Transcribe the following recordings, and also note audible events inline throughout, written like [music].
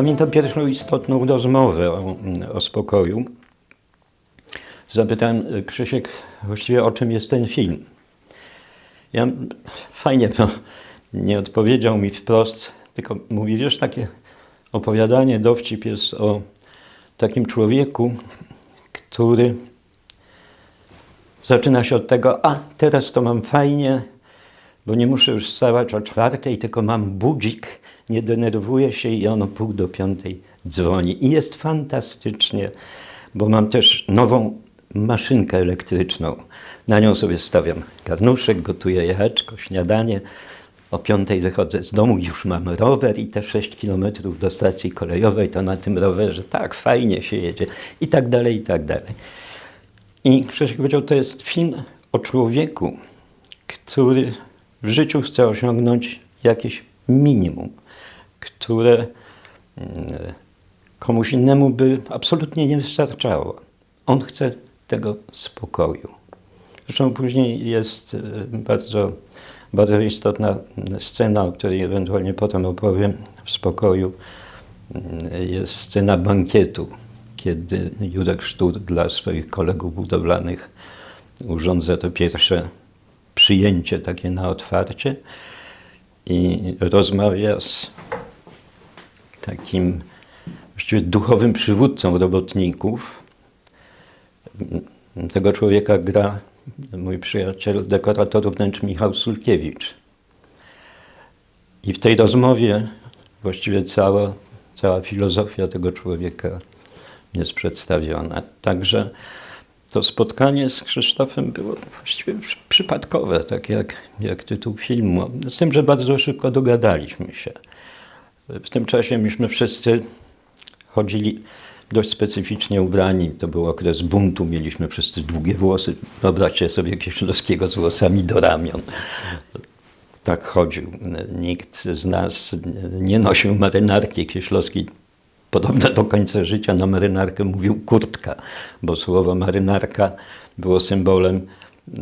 Pamiętam pierwszą istotną rozmowę o, o spokoju. Zapytałem e, Krzysiek właściwie o czym jest ten film. Ja fajnie to nie odpowiedział mi wprost, tylko mówi, wiesz, takie opowiadanie, dowcip jest o takim człowieku, który zaczyna się od tego, a teraz to mam fajnie, bo nie muszę już wstawać o czwartej, tylko mam budzik, nie denerwuję się i ono pół do piątej dzwoni. I jest fantastycznie, bo mam też nową maszynkę elektryczną. Na nią sobie stawiam karnuszek, gotuję jajeczko, śniadanie. O piątej wychodzę z domu, już mam rower i te 6 kilometrów do stacji kolejowej, to na tym rowerze tak fajnie się jedzie i tak dalej, i tak dalej. I Krzysiek powiedział, to jest film o człowieku, który w życiu chce osiągnąć jakieś minimum, które mm, komuś innemu by absolutnie nie wystarczało. On chce tego spokoju. Zresztą później jest e, bardzo, bardzo istotna scena, o której ewentualnie potem opowiem w spokoju. Mm, Jest scena bankietu, kiedy Jurek Sztur dla swoich kolegów budowlanych urządza to pierwsze przyjęcie takie na otwarcie i rozmawia z takim właściwie duchowym przywódcą robotników. Tego człowieka gra mój przyjaciel, dekorator wnętrz Michał Sulkiewicz. I w tej rozmowie właściwie cała, cała filozofia tego człowieka jest przedstawiona. Także to spotkanie z Krzysztofem było właściwie przy- przypadkowe, tak jak, jak tytuł filmu. Z tym, że bardzo szybko dogadaliśmy się. W tym czasie myśmy wszyscy chodzili dość specyficznie ubrani. To był okres buntu, mieliśmy wszyscy długie włosy. Wyobraźcie sobie Kieślowskiego z włosami do ramion. Tak chodził. Nikt z nas nie nosił marynarki. Kieślowski podobno do końca życia na marynarkę mówił kurtka, bo słowo marynarka było symbolem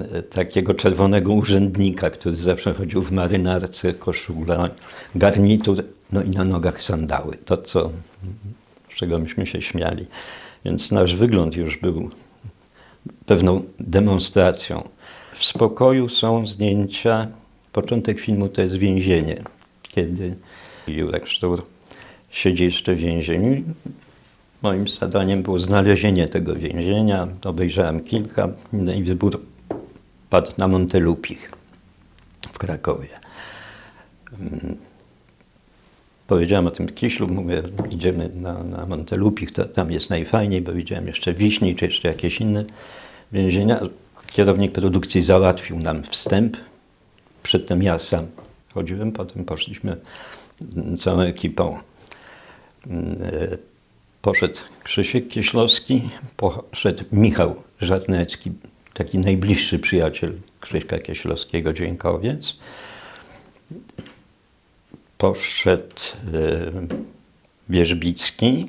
e, takiego czerwonego urzędnika, który zawsze chodził w marynarce, koszula, garnitur, no i na nogach sandały. To, co, z czego myśmy się śmiali. Więc nasz wygląd już był pewną demonstracją. W spokoju są zdjęcia. Początek filmu to jest więzienie, kiedy Jurek Sztur siedzi jeszcze w więzieniu. Moim zadaniem było znalezienie tego więzienia. Obejrzałem kilka no i wybór padł na Montelupich w Krakowie. Mm. Powiedziałem o tym Kiślu, mówię, idziemy na, na Montelupich, to, tam jest najfajniej, bo widziałem jeszcze Wiśni, czy jeszcze jakieś inne więzienia. Kierownik produkcji załatwił nam wstęp. Przedtem ja sam chodziłem, potem poszliśmy całą ekipą. Mm, e, Poszedł Krzysiek Kieślowski, poszedł Michał Żarnecki, taki najbliższy przyjaciel Krzyśka Kieślowskiego, Dziękowiec. Poszedł e, Wierzbicki.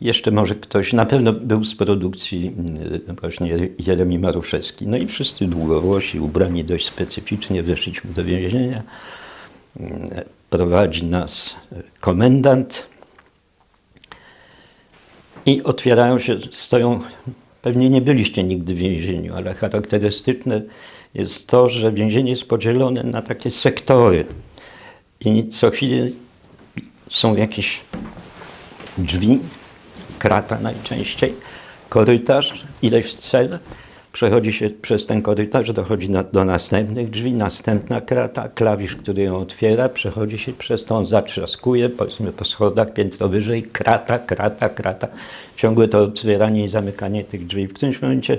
Jeszcze może ktoś, na pewno był z produkcji e, właśnie Jeremi Maruszewski. No i wszyscy długowłosi, ubrani dość specyficznie, weszliśmy do więzienia. Prowadzi nas e, komendant. I otwierają się, stoją, pewnie nie byliście nigdy w więzieniu, ale charakterystyczne jest to, że więzienie jest podzielone na takie sektory. I co chwilę są jakieś drzwi, krata najczęściej, korytarz, ileś cel. Przechodzi się przez ten korytarz, dochodzi na, do następnych drzwi, następna krata, klawisz, który ją otwiera, przechodzi się przez tą, zatrzaskuje, powiedzmy po schodach piętro wyżej, krata, krata, krata. Ciągłe to otwieranie i zamykanie tych drzwi. W którymś momencie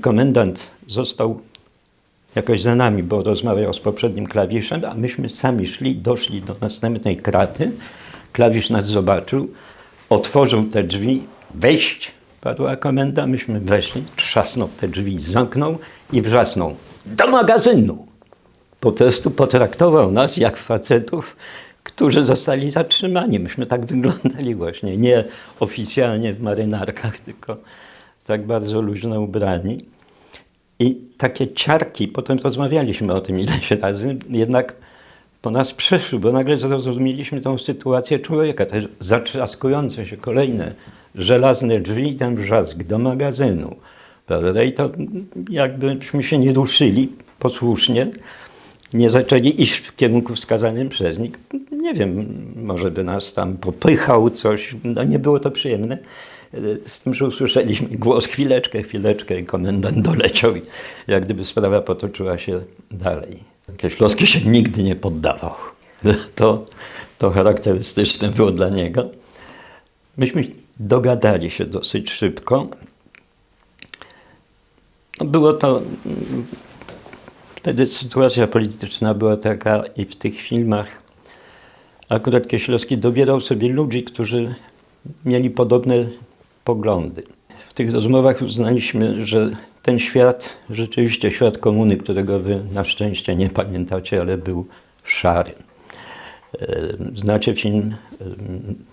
komendant został jakoś za nami, bo rozmawiał z poprzednim klawiszem, a myśmy sami szli, doszli do następnej kraty. Klawisz nas zobaczył, otworzył te drzwi, wejść, padła komenda, myśmy weszli, trzasnął te drzwi, zamknął i wrzasnął do magazynu. Po prostu potraktował nas jak facetów, którzy zostali zatrzymani. Myśmy tak wyglądali właśnie, nie oficjalnie w marynarkach, tylko tak bardzo luźno ubrani. I takie ciarki, potem rozmawialiśmy o tym ileś razy, jednak po nas przeszły, bo nagle zrozumieliśmy tą sytuację człowieka, te zatrzaskujące się kolejne żelazne drzwi i ten brzask do magazynu. Prawda? I to jakbyśmy się nie ruszyli posłusznie, nie zaczęli iść w kierunku wskazanym przez nich. Nie wiem, może by nas tam popychał coś, no nie było to przyjemne. Z tym, że usłyszeliśmy głos chwileczkę, chwileczkę i komendant doleciał i jak gdyby sprawa potoczyła się dalej. Kieślowski się nigdy nie poddawał. [laughs] To, to charakterystyczne było dla niego. Myśmy dogadali się dosyć szybko. No, było to. Wtedy sytuacja polityczna była taka i w tych filmach akurat Kieślowski dobierał sobie ludzi, którzy mieli podobne poglądy. W tych rozmowach uznaliśmy, że ten świat, rzeczywiście świat komuny, którego wy na szczęście nie pamiętacie, ale był szary. E, znacie film e,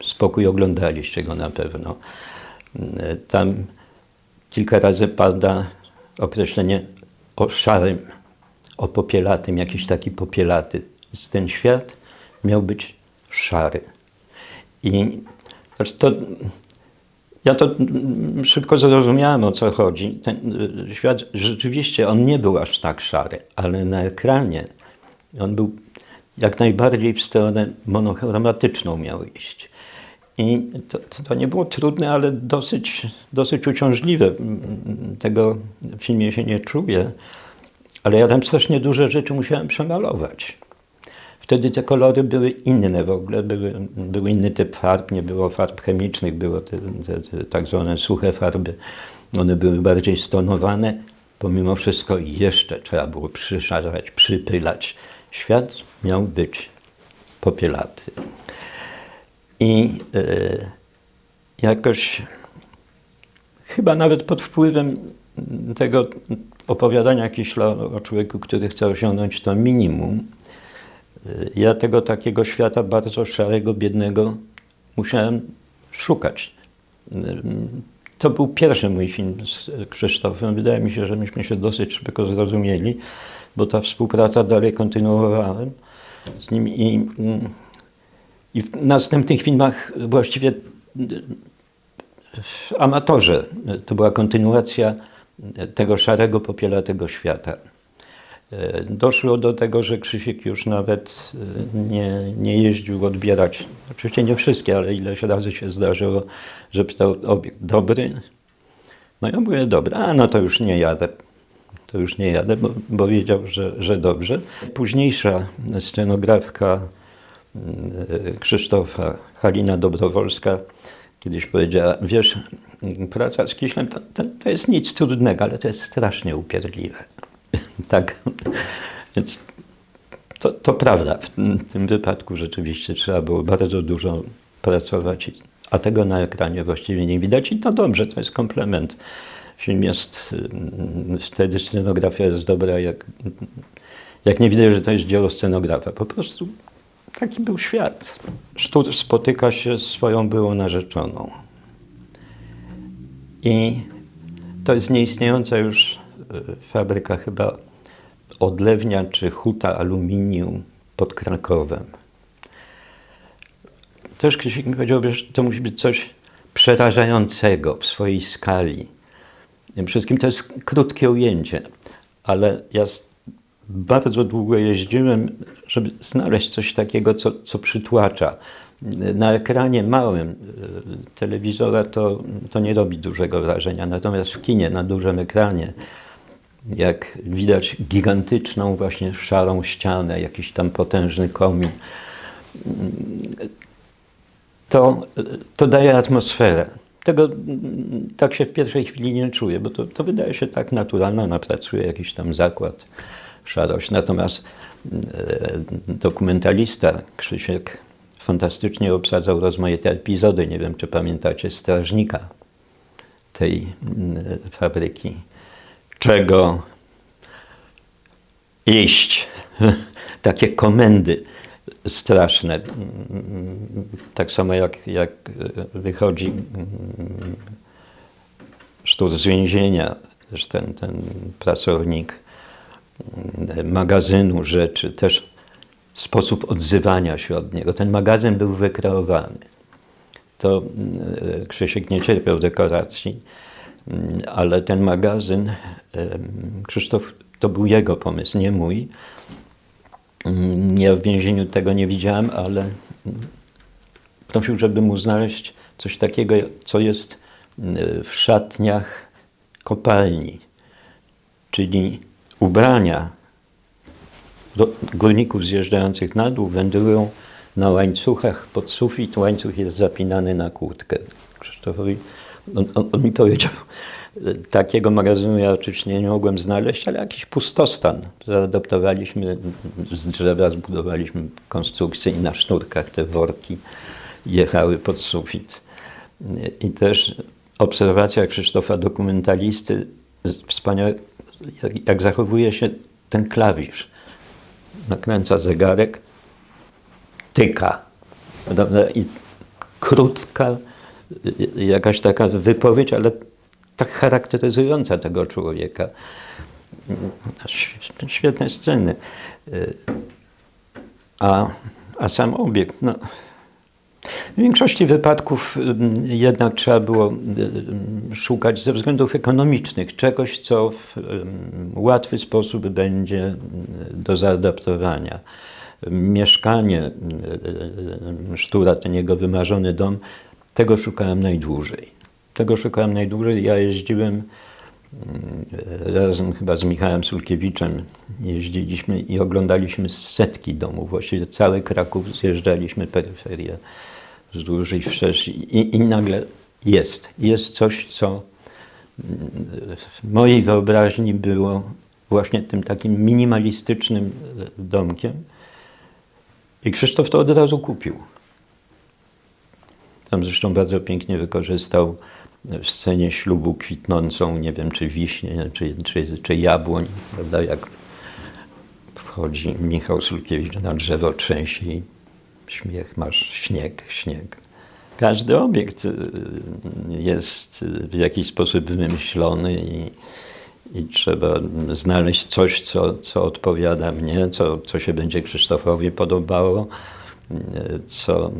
Spokój, oglądaliście go na pewno. E, tam kilka razy pada określenie o szarym, o popielatym, jakiś taki popielaty. Ten świat miał być szary. I to ja to szybko zrozumiałem, o co chodzi. Ten świat rzeczywiście, on nie był aż tak szary, ale na ekranie on był jak najbardziej w stronę monochromatyczną miał iść. I to, to, nie było trudne, ale dosyć, dosyć uciążliwe. Tego w filmie się nie czuję, ale ja tam strasznie duże rzeczy musiałem przemalować. Wtedy te kolory były inne w ogóle, były, był inny typ farb, nie było farb chemicznych, było te, te, te tak zwane suche farby. One były bardziej stonowane. Pomimo wszystko jeszcze trzeba było przyszarzać, przypylać. Świat miał być popielaty. I e, jakoś chyba nawet pod wpływem tego opowiadania Kiśla o człowieku, który chce osiągnąć to minimum, ja tego takiego świata bardzo szarego, biednego musiałem szukać. To był pierwszy mój film z Krzysztofem. Wydaje mi się, że myśmy się dosyć szybko zrozumieli, bo ta współpraca dalej kontynuowałem z nim i, i w następnych filmach właściwie amatorze to była kontynuacja tego szarego, popielatego świata. Doszło do tego, że Krzysiek już nawet nie, nie jeździł odbierać. Oczywiście nie wszystkie, ale ileś razy się zdarzyło, że pytał obiekt dobry. No ja mówię, dobra, a no to już nie jadę. To już nie jadę, bo, bo wiedział, że, że dobrze. Późniejsza scenografka e, Krzysztofa Halina Dobrowolska kiedyś powiedziała, wiesz, praca z Kiślem to, to, to jest nic trudnego, ale to jest strasznie upierdliwe. [laughs] tak. Więc to, to prawda. W tym wypadku rzeczywiście trzeba było bardzo dużo pracować, a tego na ekranie właściwie nie widać i to dobrze, to jest komplement. Film jest, mm, wtedy scenografia jest dobra, jak, jak nie widać, że to jest dzieło scenografa. Po prostu taki był świat. Sztur spotyka się z swoją byłą narzeczoną. I to jest nieistniejąca już fabryka chyba odlewnia czy huta aluminium pod Krakowem. Też Krzysiek mi powiedział, że to musi być coś przerażającego w swojej skali. Przede wszystkim to jest krótkie ujęcie, ale ja bardzo długo jeździłem, żeby znaleźć coś takiego, co, co przytłacza. Na ekranie małym e, telewizora to, to nie robi dużego wrażenia, natomiast w kinie, na dużym ekranie, jak widać gigantyczną właśnie szarą ścianę, jakiś tam potężny komin. To, to daje atmosferę. Tego tak się w pierwszej chwili nie czuję, bo to, to wydaje się tak naturalne. Ona pracuje jakiś tam zakład, szarość. Natomiast e, dokumentalista Krzysiek fantastycznie obsadzał rozmaite epizody. Nie wiem, czy pamiętacie strażnika tej e, fabryki czego iść. [laughs] Takie komendy straszne. Tak samo jak, jak wychodzi sztur z więzienia, też ten, ten pracownik magazynu rzeczy też sposób odzywania się od niego. Ten magazyn był wykreowany. To Krzysiek nie cierpiał dekoracji, mm, ale ten magazyn, Krzysztof, to był jego pomysł, nie mój. Ja w więzieniu tego nie widziałem, ale prosił, żeby mu znaleźć coś takiego, co jest mm, w szatniach kopalni, czyli ubrania górników zjeżdżających na dół wędrują na łańcuchach pod sufit. Łańcuch jest zapinany na kurtkę. Krzysztofowi, on, on, on mi powiedział, takiego magazynu ja oczywiście nie mogłem znaleźć, ale jakiś pustostan. Zaadaptowaliśmy z drzewa, zbudowaliśmy konstrukcję i na sznurkach te worki jechały pod sufit. I też obserwacja Krzysztofa dokumentalisty, wspaniałe, jak, jak zachowuje się ten klawisz. Nakręca zegarek, tyka. I krótka, jakaś taka wypowiedź, ale tak charakteryzująca tego człowieka. Św- Świetne sceny. A, a sam obiekt, no, w większości wypadków ym, jednak trzeba było ym, szukać ze względów ekonomicznych czegoś, co w ym, łatwy sposób będzie do zaadaptowania. Mieszkanie Sztura, ten jego wymarzony dom, tego szukałem najdłużej. Tego szukałem najdłużej. Ja jeździłem razem chyba z Michałem Sulkiewiczem jeździliśmy i oglądaliśmy setki domów. Właściwie cały Kraków zjeżdżaliśmy peryferię wzdłuż i wszerz i, i nagle jest. Jest coś, co mm, w mojej wyobraźni było właśnie tym takim minimalistycznym e, domkiem. I Krzysztof to od razu kupił. Tam zresztą bardzo pięknie wykorzystał w scenie ślubu kwitnącą, nie wiem czy wiśnie, czy, czy, czy jabłoń, prawda, jak wchodzi Michał Sulkiewicz na drzewo, trzęsie i śmiech, masz śnieg, śnieg. Każdy obiekt y, jest w jakiś sposób wymyślony i, i trzeba znaleźć coś, co, co odpowiada mnie, co, co się będzie Krzysztofowi podobało, co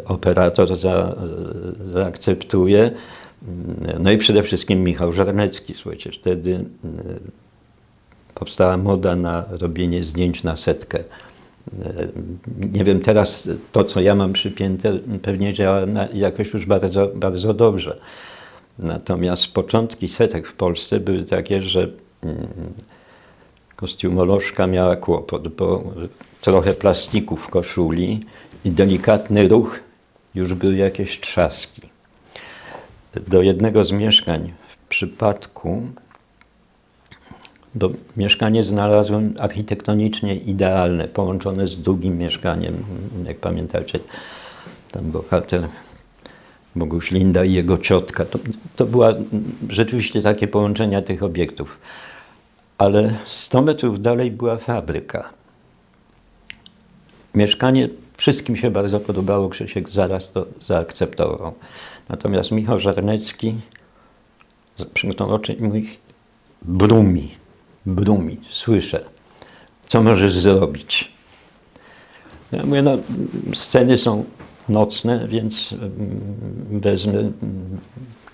y, operator za, zaakceptuje. No i przede wszystkim Michał Żarnecki, słuchajcie, wtedy y, powstała moda na robienie zdjęć na setkę. Y, Nie wiem, teraz to, co ja mam przypięte, pewnie działa jakoś już bardzo, bardzo dobrze. Natomiast początki setek w Polsce były takie, że mm, kostiumolożka miała kłopot, bo trochę plastiku w koszuli i delikatny ruch, już były jakieś trzaski. Do jednego z mieszkań w przypadku, bo mieszkanie znalazłem architektonicznie idealne, połączone z drugim mieszkaniem, jak pamiętacie, tam bohater Boguś Linda i jego ciotka. To, to była rzeczywiście takie połączenia tych obiektów. Ale 100 metrów dalej była fabryka. Mieszkanie wszystkim się bardzo podobało, Krzysiek zaraz to zaakceptował. Natomiast Michał Żarnecki przymknął oczy i mówi, brumi, brumi, słyszę, co możesz zrobić? Ja mówię, no sceny są nocne, więc mm, wezmę mm,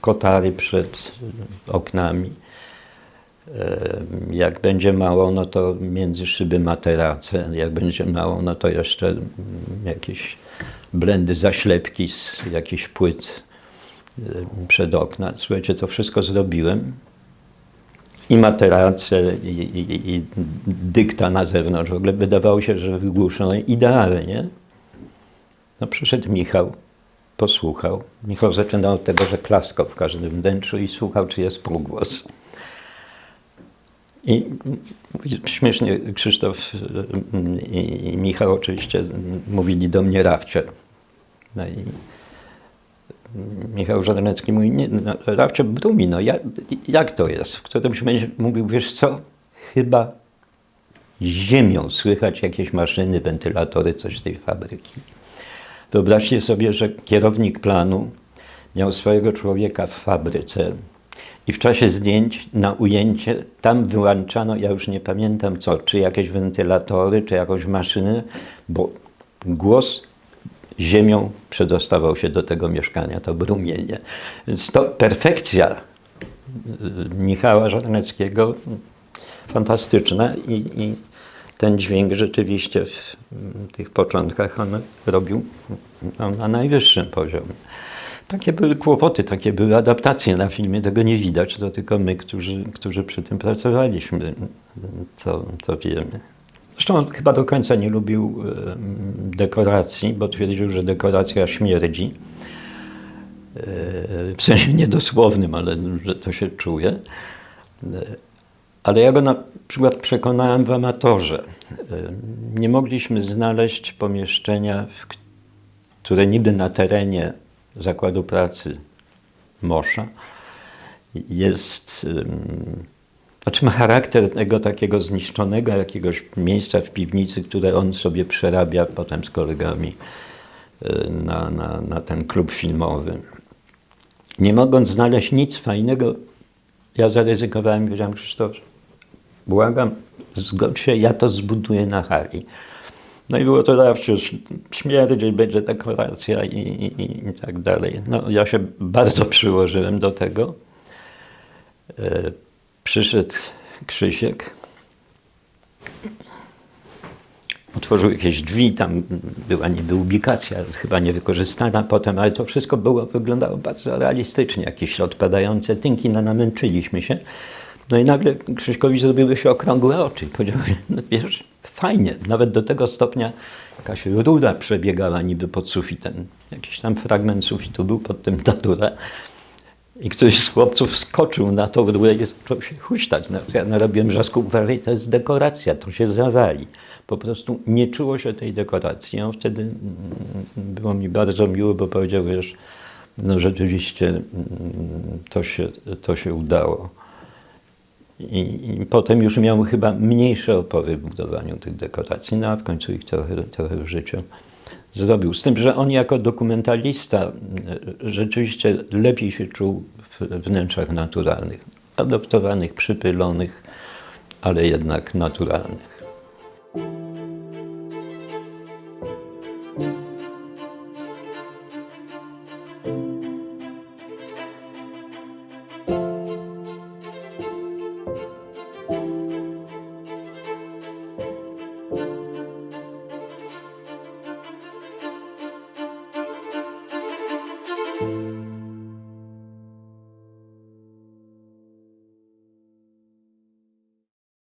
kotary przed oknami. Jak będzie mało, no to między szyby materace. Jak będzie mało, no to jeszcze mm, jakieś blendy zaślepki z jakichś płyt przed okna. Słuchajcie, to wszystko zrobiłem. I materace, i, i, i dykta na zewnątrz. W ogóle wydawało się, że wygłuszone idealnie. No przyszedł Michał, posłuchał. Michał zaczynał od tego, że klaskał w każdym wnętrzu i słuchał, czy jest półgłos. I śmiesznie Krzysztof i, Michał oczywiście mówili do mnie Rawcze. No i Michał Żarnecki mówi, nie, no, Rawcze brumi, no jak, jak to jest? W którymś momencie mówił, wiesz co, chyba ziemią słychać jakieś maszyny, wentylatory, coś z tej fabryki. Wyobraźcie sobie, że kierownik planu miał swojego człowieka w fabryce I w czasie zdjęć na ujęcie tam wyłączano, ja już nie pamiętam co, czy jakieś wentylatory, czy jakąś maszynę, bo głos ziemią przedostawał się do tego mieszkania, to brumienie. Więc to perfekcja Michała Żarneckiego fantastyczna i, i ten dźwięk rzeczywiście w tych początkach on robił no, na najwyższym poziomie. Takie były kłopoty, takie były adaptacje na filmie, tego nie widać, to tylko my, którzy, którzy przy tym pracowaliśmy, to, to wiemy. Zresztą on chyba do końca nie lubił dekoracji, bo twierdził, że dekoracja śmierdzi. E, W sensie niedosłownym, ale że to się czuje. E, Ale ja go na przykład przekonałem w amatorze. E, Nie mogliśmy znaleźć pomieszczenia, które niby na terenie zakładu pracy Mosza jest, znaczy ma charakter tego takiego zniszczonego jakiegoś miejsca w piwnicy, które on sobie przerabia potem z kolegami y, na, na, na ten klub filmowy. Nie mogąc znaleźć nic fajnego, ja zaryzykowałem powiedziałem, Krzysztof, błagam, zgodź się, ja to zbuduję na hali. No i było to zawsze śmierdzieć, będzie dekoracja i, i, i- tak dalej. No, ja się bardzo przyłożyłem do tego. E, przyszedł Krzysiek, otworzył jakieś drzwi, tam była niby ubikacja, chyba niewykorzystana potem, ale to wszystko było, wyglądało bardzo realistycznie, jakieś odpadające tynki, no namęczyliśmy się. No i nagle Krzyśkowi zrobiły się okrągłe oczy powiedział, [laughs] no wiesz, fajnie, nawet do tego stopnia jakaś rura przebiegała niby pod sufitem. Jakiś tam fragment sufitu był, pod tym ta. I ktoś z chłopców skoczył na tą rurę i zaczął się huśtać. No, ja narobiłem wrzasku, uważaj, to jest dekoracja, to się zawali. Po prostu nie czuło się tej dekoracji. On wtedy mm, było mi bardzo miło, bo powiedział, wiesz, no rzeczywiście mm, to się, to się udało. I, potem już miał chyba mniejsze opory w budowaniu tych dekoracji, no a w końcu ich trochę, trochę w życiu zrobił. Z tym, że on jako dokumentalista e, rzeczywiście lepiej się czuł w wnętrzach naturalnych, adoptowanych, przypylonych, ale jednak naturalnych.